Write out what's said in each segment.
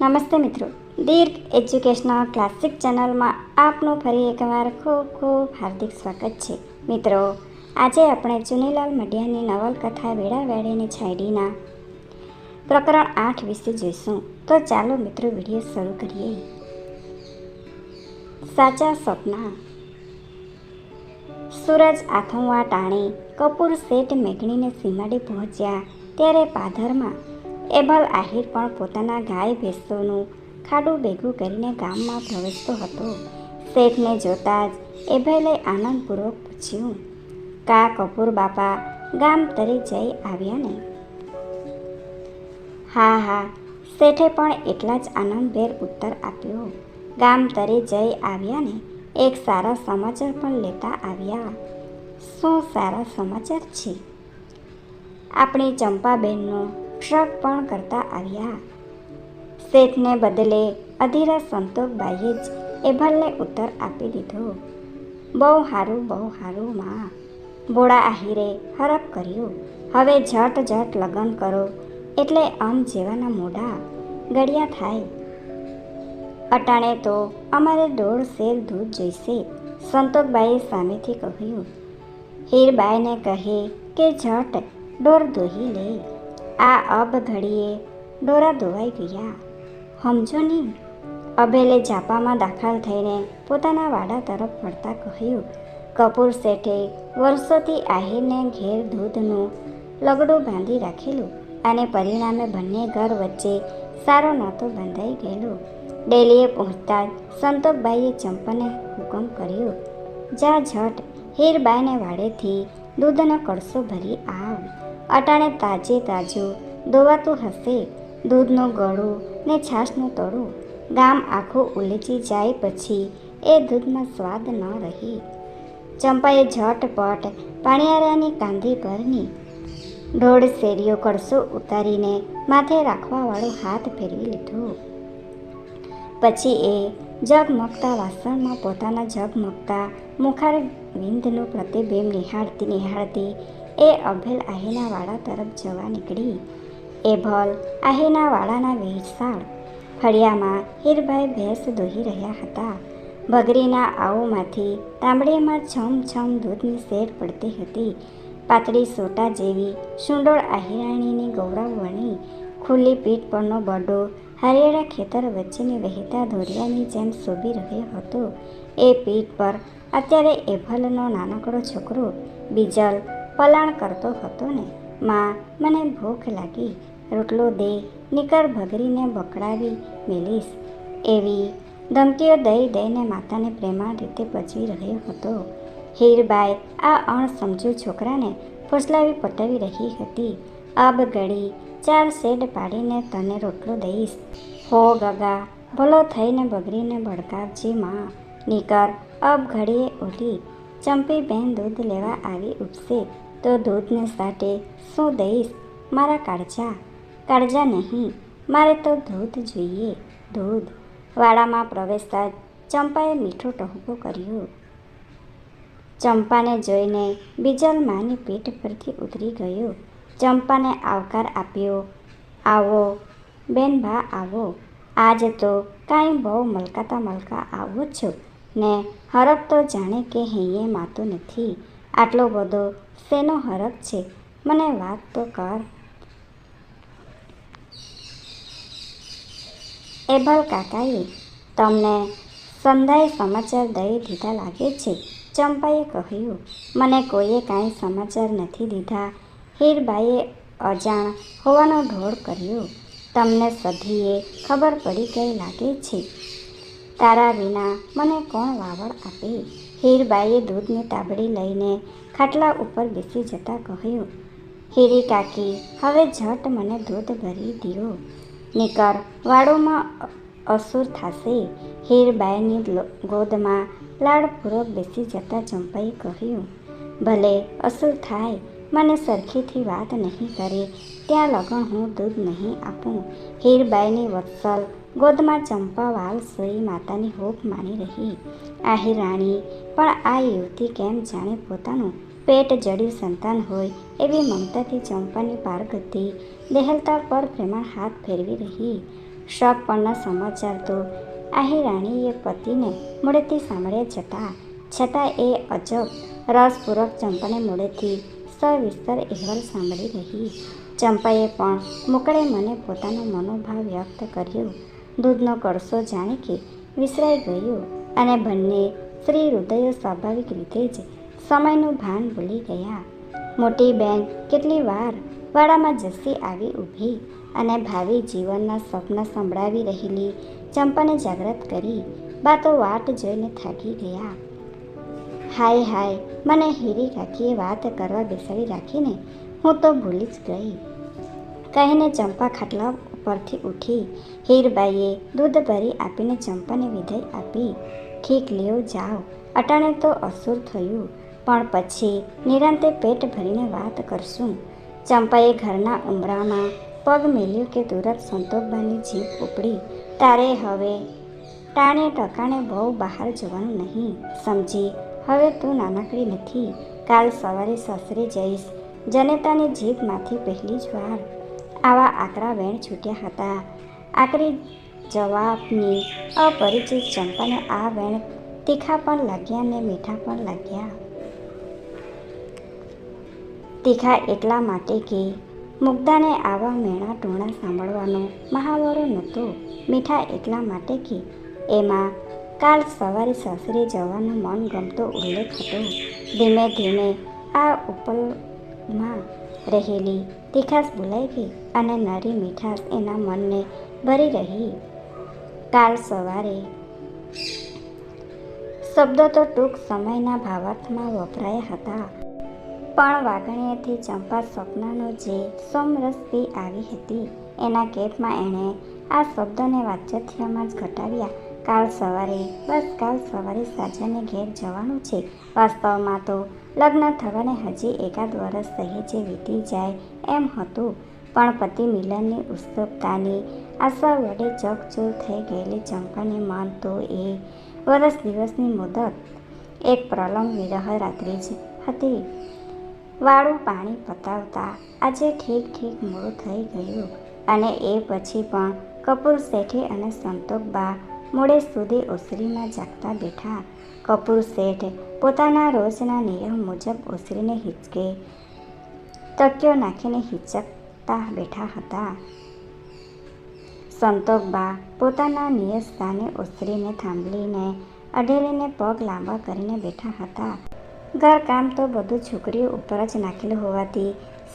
નમસ્તે મિત્રો. દીર્ઘ educational classic ચેનલમાં આપનું ફરી એકવાર ખૂબ ખૂબ હાર્દિક સ્વાગત છે. મિત્રો, આજે આપણે ચુનીલાલ મઢિયાની નવલકથા વેળા વેળીની છાયડીના પ્રકરણ આઠ વિશે જોઈશું. તો ચાલો મિત્રો, વીડિયો શરૂ કરીએ. સાચા સપના સૂરજ આથમવા ટાણે કપૂર શેઠ મેઘણીને સીમાડે પહોંચ્યા ત્યારે પાધરમાં એબલ આહિર પણ પોતાના ગાય ભેંસોનું ખાડું ભેગું કરીને ગામમાં પ્રવેશતો હતો. શેઠને જોતા જ એભલે આનંદપૂર્વક પૂછ્યું, કા કપૂર બાપા ગામ તરી જઈ આવ્યા ને? હા હા, શેઠે પણ એટલા જ આનંદભેર ઉત્તર આપ્યો, ગામ તરે જઈ આવ્યા ને? એક સારા સમાચાર પણ લેતા આવ્યા. શું સારા સમાચાર છે? આપણી ચંપાબેનનો ટ્રક પણ કરતા આવ્યા. શેઠને બદલે અધીરા સંતોકબાઈએ જ એભલને ઉત્તર આપી દીધો. બહુ સારું બહુ સારું માં. બોળા આહિરે હરપ કર્યું. હવે ઝટ ઝટ લગ્ન કરો. એટલે આમ જેવાના મોઢા ગળ્યા થાય. અટાણે તો અમારે દોઢ શેર દૂધ જોઈશે સંતોકબાઈએ સામેથી કહ્યું. હીરબાઈને કહે કે ઝટ દોર દોહી લે. આ અબ ઘડીએ ડોરા ધોવાઈ ગયા. સમજો નહીં અભેલે જાપામાં દાખલ થઈને પોતાના વાડા તરફ વળતા કહ્યું, કપૂર શેઠે વર્ષોથી આહિરને ઘેર દૂધનું લગડું બાંધી રાખેલું અને પરિણામે બંને ઘર વચ્ચે સારો નાતો બંધાઈ ગયેલો. ડેલીએ પહોંચતા જ સંતોકબાઈએ ચંપાને હુકમ કર્યો, જા, ઝટ હીરબાઈને વાડેથી દૂધનો કળસો ભરી આવ. અટાણે તાજે તાજું દોવાતું હશે. દૂધનો ગળું ને છાશનું તળું. ગામ આખું ઉલેચી જાય પછી એ દૂધમાં સ્વાદ ન રહી. ચંપાએ ઝટપટ પાણીયારાની કાંધી પરની ઢોળ શેરીઓ કળસો ઉતારીને માથે રાખવાવાળો હાથ ફેરવી લીધો. પછી એ જગમગતા વાસણમાં પોતાના જગમગતા મુખાર વિંધનું પ્રતિબિંબ નિહાળતી નિહાળતી એ અભેલ આહેનાવાળા તરફ જવા નીકળી. એભલ આહીના વાડાના વિશાળ ફળિયામાં હીરભાઈ ભેંસ દોહી રહ્યા હતા. ભગરીના આવુમાંથી તાંબડીમાં છમ છમ દૂધની શેર પડતી હતી. પાતળી સોટા જેવી સુંડોળ આહિરાણીની ગૌરવવણી, ખુલ્લી પીઠ પરનો બડો હરિયાળા ખેતર વચ્ચેની વહેતા ધોરિયાની જેમ શોભી રહ્યો હતો. એ પીઠ પર અત્યારે એભલનો નાનકડો છોકરો, બીજલ પલાણ કરતો હતો ને, માં, મને ભૂખ લાગી. રોટલો દે નીકળ ભગરીને બકડાવી મેલીશ. એવી ધમકીઓ દઈ દઈને માતાને પ્રેમાળ રીતે પચવી રહ્યો હતો. હીરબાઈ, આ અણસમજુ છોકરાને ફોસલાવી પટાવી રહી હતી. અબ ગળી, ચાર શેડ પાડીને તને રોટલો દઈશ. હો ગગા, ભલો થઈને બગરીને ભડકાવજી માં. નીકર, અબ ઘડીએ ચંપી બેન દૂધ લેવા આવી ઉપસે. તો દૂધને સાથે શું દઈશ? મારા કાળજા. કાળજા નહીં, મારે તો દૂધ જોઈએ, દૂધ. વાડામાં પ્રવેશતા ચંપાએ મીઠો ટહુકો કર્યો. ચંપાને જોઈને બીજલ માની પીઠ પરથી ઉતરી ગયો. ચંપાને આવકાર આપ્યો, આવો બેન ભા આવો. આજ તો કાંઈ બહુ મલકાતા મલકા આવો છો. ને હરફ તો જાણે કે હૈયે માતું નથી. આટલો બધો શેનો હરખ છે? મને વાત તો કર. એબલ કાકાએ તમને સંધાય સમાચાર દઈ દીધા લાગે છે? ચંપાએ કહ્યું, મને કોઈએ કાંઈ સમાચાર નથી દીધા. હીરબાઈએ અજાણ હોવાનો ઢોળ કર્યો. તમને સધીએ ખબર પડી ગઈ લાગે છે. તારા વિના મને કોણ વાવડ આપે? હીરબાઈએ દૂધની તાબડી લઈને ખાટલા ઉપર બેસી જતાં કહ્યું, હીરી કાકી, હવે ઝટ મને દૂધ ભરી દો નીકર વાડોમાં અસુર થશે. હીરબાઈની ગોદમાં લાડપૂર્વક બેસી જતાં ચંપાએ કહ્યું, ભલે અસુર થાય, મને સરખીથી વાત નહીં કરે. ત્યાં લગણ હું દૂધ નહીં આપું. હીરબાઈની વત્સલ ગોદમાં ચંપા વાલ સોઈ માતાની હોપ માણી રહી. આહી રાણી, પણ આ યુવતી કેમ જાણે પોતાનું પેટ જડ્યું સંતાન હોય એવી મમતાથી ચંપાની પારગતિ, દેહલતા પર પ્રેમાળ હાથ ફેરવી રહી. શોક પરના સમાચાર તો આહિરાણીએ પતિને મોડેથી સાંભળ્યા જતા, છતાં એ અજબ રસપૂર્વક ચંપાને મોડેથી સવિસ્તર અહેવાલ સાંભળી રહી. ચંપાએ પણ મોકળે મને પોતાનો મનોભાવ વ્યક્ત કર્યો. દૂધનો કળશો જાણે કે વિસરાઈ ગયો અને બંને શ્રી હૃદયો સ્વાભાવિક રીતે જ સમયનું ભાન ભૂલી ગયા. મોટી બેન કેટલી વાર વાડામાં જસી આવી ઊભી અને ભાવિ જીવનના સ્વપ્ન સંભળાવી રહેલી ચંપાને જાગૃત કરી બાતો વાટ જોઈને થાકી ગયા. હાય હાય, મને હીરી કાકીએ વાત કરવા બેસાડી રાખીને હું તો ભૂલી જ ગઈ. કહીને ચંપા ખાટલા ઉપરથી ઉઠી હીરબાઈએ દૂધ ભરી આપીને ચંપાને વિદાય આપી. ઠીક, લ્યો, જાઓ. અટાણે તો અસુર થયું. પણ પછી નિરાંતે પેટ ભરીને વાત કરશું. ચંપાએ ઘરના ઉંબરામાં પગ મેલ્યો કે તુરત સંતોકબાની જીભ ઉપડી. તારે હવે ટાણે ટકાણે બહુ બહાર જવાનું નહીં. સમજી, હવે તું નાનકડી નથી. કાલ સવારે સસરે જઈશ. જનેતાની જીભમાંથી પહેલી જ વાર આવા આકરા વેણ છૂટ્યા હતા. આકરી જવાબની અપરિચિત ચંપાને આ વેણ તીખા પણ લાગ્યા ને મીઠા પણ લાગ્યા. તીખા એટલા માટે કે મુગ્ધાને આવા મેણા ટોણા સાંભળવાનો મહાવરો નહોતો. મીઠા એટલા માટે કે એમાં કાલ સવારે સાસરે જવાનો મન ગમતો ઉલ્લેખ હતો. ધીમે ધીમે આ ઉપલમાં રહેલી તીખાસ ગઈ અને નરી મીઠાશ એના મનને ભરી રહી. કાલ સવારે શબ્દો તો ટૂંક સમયના ભાવાર્થમાં વપરાયા હતા. પણ વાગણીએથી ચંપા સ્વપ્નનો જે સોમરસ પી આવી હતી, એના કેપમાં એણે આ શબ્દોને વાચથ્યમાં જ ઘટાડ્યા. કાલ સવારે, બસ કાલ સવારે સાજાને ઘેર જવાનું છે. વાસ્તવમાં તો લગ્ન થવાને હજી એકાદ વર્ષ સહેજે વીતી જાય એમ હતું. પણ પતિ મિલનની ઉત્સુકતાની આશા વડે ચકચૂર થઈ ગયેલી ચંપાને મન તો એ વર્ષ દિવસની મુદત. એક પ્રલંબ વિરહ રાત્રિ જ હતી. વાળું પાણી પતાવતા આજે ઠીક ઠીક મોડું થઈ ગયું અને એ પછી પણ કપૂર શેઠી અને સંતોકબા મોડે સુધી ઓસરીમાં જાગતા બેઠા. કપૂર શેઠ પોતાના રોજના નિયમ મુજબ ઓસરીને હિંચકે, તકિયો નાખીને હિંચકતા બેઠા હતા. સંતોકબા પોતાના નિયત સ્થાને ઓસરીને થાંભલીને અઢેલીને પગ લાંબા કરીને બેઠા હતા. ઘરકામ તો બધું છોકરીઓ ઉપર જ નાખેલું હોવાથી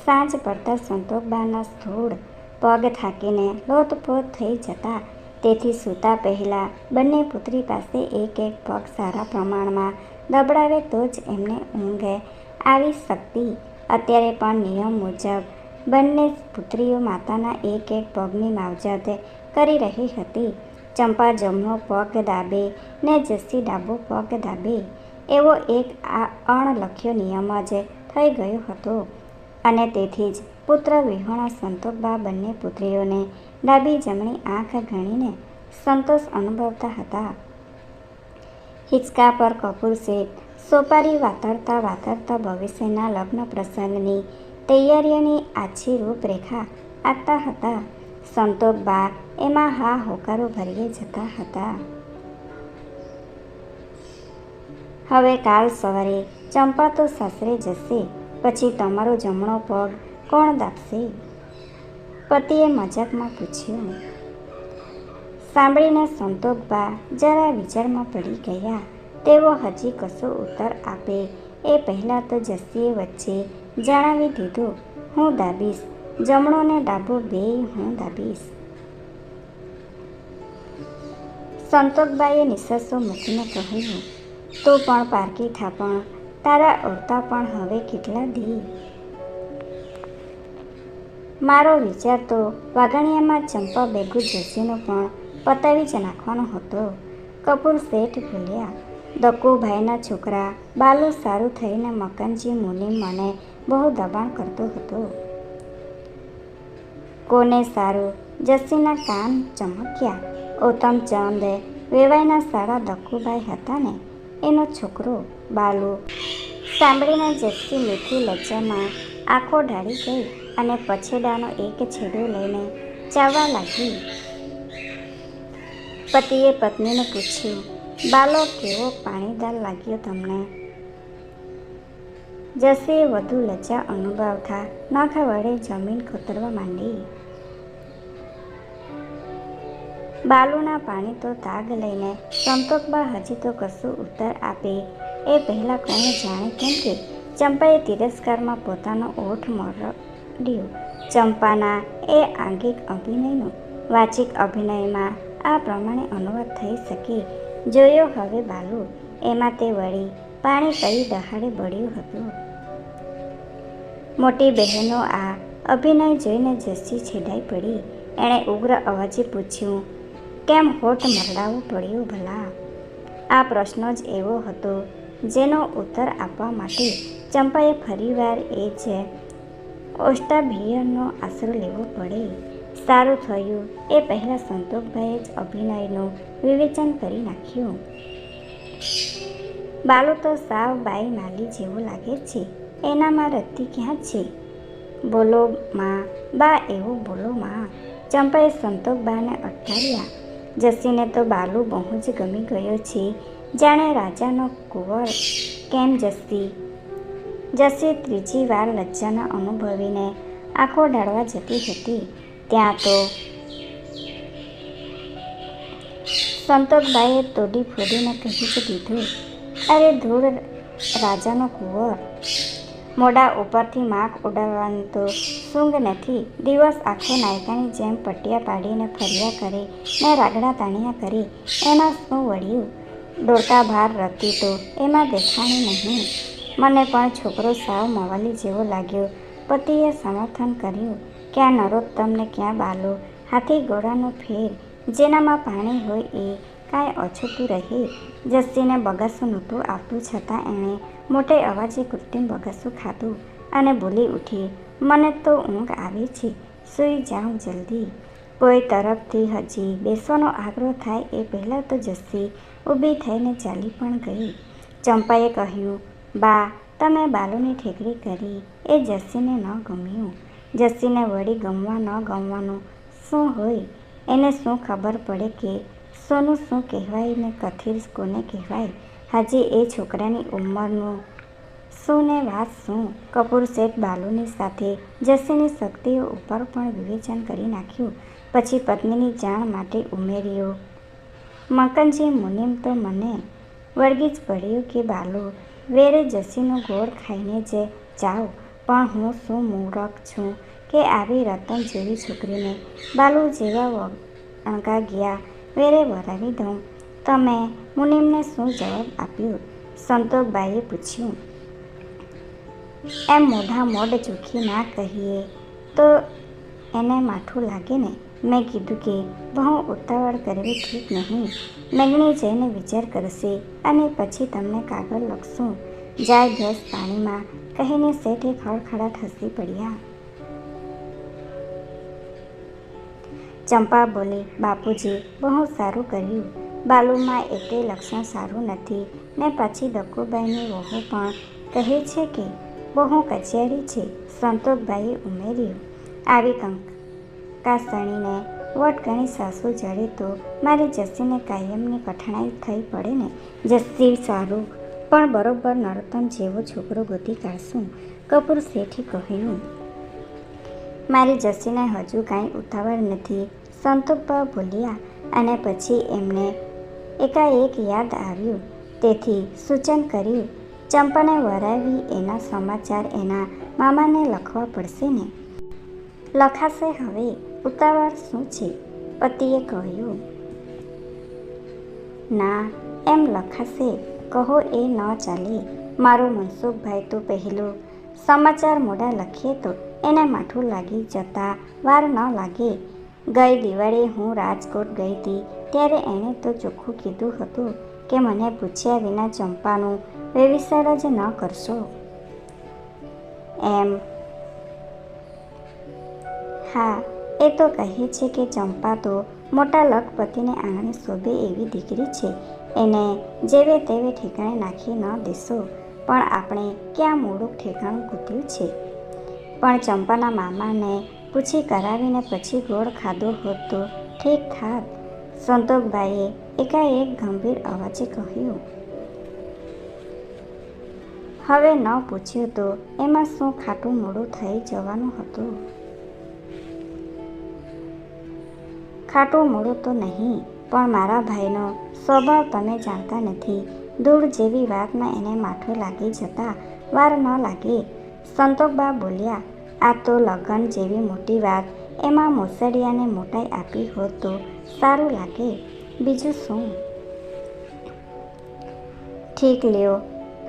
સાંજ પડતા સંતોકબાના સ્થૂળ પગ થાકીને લોતપોત થઈ જતા તેથી સૂતા પહેલાં બંને પુત્રી પાસે એક એક પગ સારા પ્રમાણમાં દબડાવે તો જ એમને ઊંઘે આવી શકતી. અત્યારે પણ નિયમ મુજબ બંને પુત્રીઓ માતાના એક એક પગની માવજત કરી રહી હતી. ચંપા જમણો પગ દાબે ને જસ્સી ડાબો પગ દાબે. એવો એક આ અણલખ્યો નિયમ જ થઈ ગયો હતો. અને તેથી જ પુત્ર વિહોણા સંતોકબા બંને પુત્રીઓને ડાબી જમણી આંખ ગણીને સંતોષ અનુભવતા હતા. હિંચકા પર કપૂર શેઠ સોપારી વાતરતા વાતરતા ભવિષ્યના લગ્ન પ્રસંગની તૈયારીઓની આછી રૂપરેખા આપતા હતા. સંતોકબા એમાં હા હોકારો ભરીએ જતા હતા. હવે કાલ સવારે ચંપા તો સાસરે જશે, પછી તમારો જમણો પગ કોણ દાબશે પતિએ મજાકમાં પૂછ્યું. સાંભળીને સંતોકબા જરા વિચારમાં પડી ગયા. તેઓ હજી કશો ઉત્તર આપે એ પહેલાં તો જસ્સીએ વચ્ચે જણાવી દીધું. હું દાબીશ. જમણો ને ડાબો બેય હું દાબીશ. સંતોકબાઈએ નિસસો મૂકીને કહ્યું, તું પણ પારકી થાપણ. તારા ઓળતા પણ હવે કેટલા દી? મારો વિચાર તો વાઘાણીયામાં ચંપા બેગુ જોશીનો પણ પતાવી જ નાખવાનો હતો. કપૂર શેઠ બોલ્યા દક્કુભાઈના છોકરા બાલુ સારું થઈને મકનજી મુનિ મને બહુ દબાણ કરતો હતો. કોને સારું? જસીના કાન ચમક્યા. ઉત્તમચંદ વેવાઈના સારા દક્કુભાઈ હતા ને? એનો છોકરો બાલુ. સાંભળીને જસ્સી મીઠી લજ્જામાં આંખો ઢાળી ગઈ. અને પછેડાનો એક છેડો લઈને ચાવવા લાગી. પતિએ પત્નીને પૂછ્યું, બાલો, કેવો પાણીદાર લાગ્યો તમને? જસીએ વધુ લજ્જા અનુભવતા નખ વડે જમીન કોતરવા માંડી. બાલુના પાણી તો તાગ લઈને સંતોકબા હજી તો કશું ઉત્તર આપે એ પહેલાં કોને જાણે કેમ કે ચંપાએ તિરસ્કારમાં પોતાનો ઓઠ મરડ્યો ચંપાના એ આંગિક અભિનયનો. વાચિક અભિનયમાં આ પ્રમાણે અનુવાદ થઈ શકે. જોયો હવે બાલુ. એમાં તે વળી પાણી કઈ દહાડે બળ્યું હતું. મોટી બહેનો આ અભિનય જોઈને જસ્સી છેડાઈ પડી. એણે ઉગ્ર અવાજે પૂછ્યું, કેમ હોઠ મરડાવવું પડ્યું ભલા? આ પ્રશ્ન જ એવો હતો જેનો ઉત્તર આપવા માટે ચંપાએ ફરીવાર એ જ ઓષ્ટાભિયરનો આશરો લેવો પડે. સારું થયું. એ પહેલાં સંતોષભાઈએ જ અભિનયનું વિવેચન કરી નાખ્યું. બાલુ તો સાવ બાઈ માલી જેવો લાગે છે. એનામાં રત્તી ક્યાં છે? બોલો માં. બા એવું બોલો માં. ચંપાએ સંતોષબાને અટકાવ્યા. જસીને તો બાલુ બહુ જ ગમી ગયો છે. જાણે રાજાનો કુંવર. કેમ જસી? જસી ત્રીજી વાર લજ્જાના અનુભવીને આંખો ડાળવા જતી હતી. ત્યાં તો સંતોષબાઈએ તોડી ફોડીને કહી જ દીધું, અરે ધૂળ રાજાનો કુંવર મોઢા ઉપરથી માખ ઉડાવવાનું તો સૂંઘ નથી. દિવસ આખો નાયકાની જેમ પટિયા પાડીને ફર્યા કરે ને રાગડા તાણ્યા કરે. એમાં શું વળ્યું? દોડતા ભાર રતી તો એમાં દેખાણી નહીં. મને પણ છોકરો સાવ મવાલી જેવો લાગ્યો. પતિએ સમર્થન કર્યું ક્યાં નરોત્તમને ક્યાં બાલો? હાથી ઘોડાનો ફેર, જેનામાં પાણી હોય એ કાંઈ ઓછતું રહે. જસ્સીને બગાસું નહોતું આવતું છતાં એણે મોટે અવાજે કૃત્રિમ બગાસું ખાધું અને બોલી ઉઠી, મને તો ઊંઘ આવે છે, સૂઈ જાઉં જલ્દી. કોઈ તરફથી હજી બેસવાનો આગ્રહ થાય એ પહેલાં તો જસ્સી ઊભી થઈને ચાલી પણ ગઈ. ચંપાએ કહ્યું બા, તમે બાલુની ઠેકડી કરી. એ જસ્સીને ન ગમ્યું. જસ્સીને વળી ગમવા ન ગમવાનું. શું હોય? એને શું ખબર પડે કે સોનું શું કહેવાય ને કથિર કોને કહેવાય? હજી એ છોકરાની ઉંમરનું શું ને વાત શું? કપૂર શેઠ બાલુની સાથે જસીની શક્તિઓ ઉપર પણ વિવેચન કરી નાખ્યું. પછી પત્નીની જાણ માટે ઉમેર્યો, મકનજી મુનિમ તો મને. વળગી જ પડ્યું કે, બાલુ વેરે જસીનો ગોળ ખાઈને જે, જાઓ, પણ હું શું મૂરખ છું કે આવી રતન જેવી છોકરીને બાલુ જેવા અણગા ગયા વેરે વરાવી દઉં. તમે મુનિમને શું જવાબ આપ્યો? સંતોષબાઈએ પૂછ્યું. એમ મોઢા મોઢ ચોખ્ખી ના કહીએ તો એને માઠું લાગે ને? મેં કીધું કે બહુ ઉતાવળ કરવી ઠીક નહીં. મેઘણી જઈને વિચાર કરશે અને પછી તમને કાગળ લખશું. જાય ગેસ, પાણીમાં કહીને શેઠે ખડખડાટ હસી પડ્યા. ચંપા બોલી, બાપુજી, બહુ સારું કર્યું. બાલુમાં એકે લક્ષણ સારું નથી. ને પછી દક્કુબાઈની વહુ પણ કહે છે કે બહુ કચેરી છે. સંતોષભાઈએ ઉમેર્યું. આવી કંકાસણીને વટગણી સાસુ જડે તો? મારી જસીને કાયમની કઠણાઈ થઈ પડે ને? જસી સારું. પણ બરોબર નરોત્તમ જેવો છોકરો ગોતી કાઢશું કપૂર શેઠે કહ્યું. મારી જસીને હજુ કાંઈ ઉતાવળ નથી. સંતોપા ભૂલ્યા અને પછી એમને એકાએક યાદ આવ્યું. તેથી સૂચન કર્યું, ચંપાને વરાવી એના સમાચાર એના મામાને લખવા પડશે ને? લખાશે હવે. ઉતાવળ શું છે? પતિએ કહ્યું, ના, એમ લખાશે. કહો એ ન ચાલે. મારો મનસુખભાઈ તો પહેલો સમાચાર મોડા લખીએ તો એને માઠું લાગી જતા વાર ન લાગે. ગઈ દિવાળીએ હું રાજકોટ ગઈ હતી, ત્યારે એણે તો ચોખ્ખું કીધું હતું કે મને પૂછ્યા વિના ચંપાનું વ્યવિચાર જ ન કરશો. એમ. હા એ તો કહે છે કે ચંપા તો મોટા લખપતિને આંગણે શોભે એવી દીકરી છે. એને જેવે તેવે ઠેકાણે નાખી ન દેશો, પણ આપણે ક્યાં મોડું ઠેકાણું કૂટ્યું છે? પણ ચંપાના મામાને પૂછી કરાવીને પછી ગોળ ખાધો હોત તો ઠીક થાત. સંતોકભાઈએ એકાએક ગંભીર અવાજે કહ્યું, હવે ન પૂછ્યું તો એમાં શું ખાટું મોડું થઈ જવાનું હતું? ખાટું મોડું તો નહીં, પણ મારા ભાઈનો સ્વભાવ તમે જાણતા નથી. ધૂળ જેવી વાતમાં એને માઠું લાગી જતા વાર ન લાગે. સંતોકબા બોલ્યા, આ તો લગ્ન જેવી મોટી વાત. એમાં મોસડિયાને મોટાઈ આપી હોત તો સારું લાગે. બીજું શું? ઠીક લ્યો.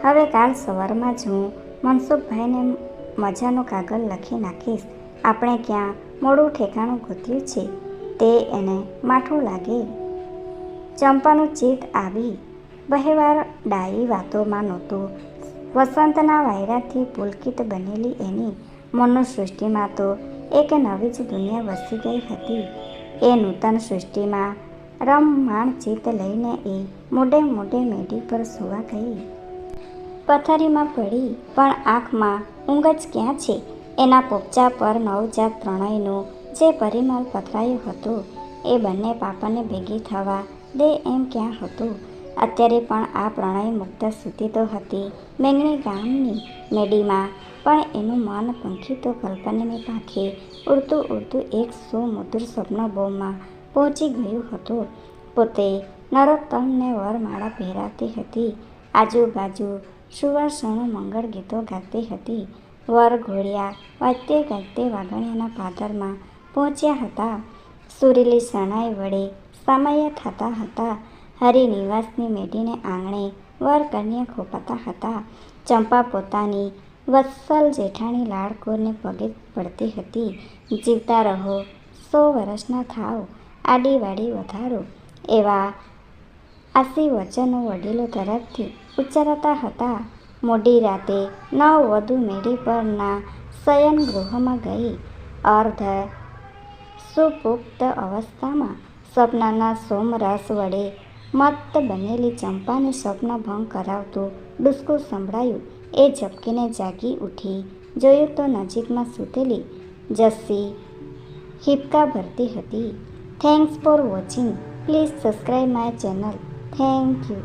હવે કાલ સવારમાં જ હું મનસુખભાઈને મજાનો કાગળ લખી નાખીશ. આપણે ક્યાં મોડું ઠેકાણું ગોત્યું છે? તે એને માઠું લાગે. ચંપાનું ચિત્ત આવી. બહેવાર ડાયી વાતોમાં નહોતું. વસંતના વાયરાથી પુલકિત બનેલી એની મનોસૃષ્ટિમાં તો એક નવી જ દુનિયા વસી ગઈ હતી. એ નૂતન સૃષ્ટિમાં રમમાણ ચિત્ત લઈને એ મોઢે મોઢે મેઢી પર સુવા ગઈ. પથારીમાં પડી, પણ આંખમાં ઊંઘ જ ક્યાં છે? એના પોપચા પર નવજાત પ્રણયનું જે પરિમળ પથરાયું હતું, એ બંને પાપાને ભેગી થવા દે એમ ક્યાં હતું? અત્યારે પણ આ પ્રણય મુક્ત સ્થિતિ તો હતી મેંગણી ગામની મેડીમાં, પણ એનું મન પંખી તો કલ્પનાની પાંખે ઉડતું ઉડતું એક સુમધુર સ્વપ્નભોમમાં પહોંચી ગયું હતું. પોતે નરોત્તમને વરમાળા પહેરાતી હતી, આજુબાજુ સુવાસણો મંગળ ગીતો ગાતી હતી વર ઘોડિયા વાજતે ગાજતે વાગણિયાના પાદરમાં પહોંચ્યા હતા. સુરીલી શરણાઈ વડે સમય થતા હતા. હરિનિવાસની મેઢીને આંગણે વર કન્યા ખોપાતા હતા. ચંપા પોતાની વત્સલ જેઠાણી લાડકોરને પગે પડતી હતી. જીવતા રહો, સો વર્ષના થાવ આડીવાડી વધારો. એવા આશીર્વચનો વડીલો તરફથી ઉચ્ચારાતા હતા. મોડી રાતે નવ વધુ મેળી પરના શયન ગૃહમાં ગઈ. અર્ધ સુપુખ્ત અવસ્થામાં સ્વપ્નના સોમરસ વડે મત્ત બનેલી ચંપાને સ્વપ્નભંગ કરાવતું ડુસકું સંભળાયું. એ ઝપકીને જાગી ઉઠી, જોયું તો નજીકમાં સૂતેલી જસ્સી હિપકા ભરતી હતી. Thanks for watching please subscribe my channel thank you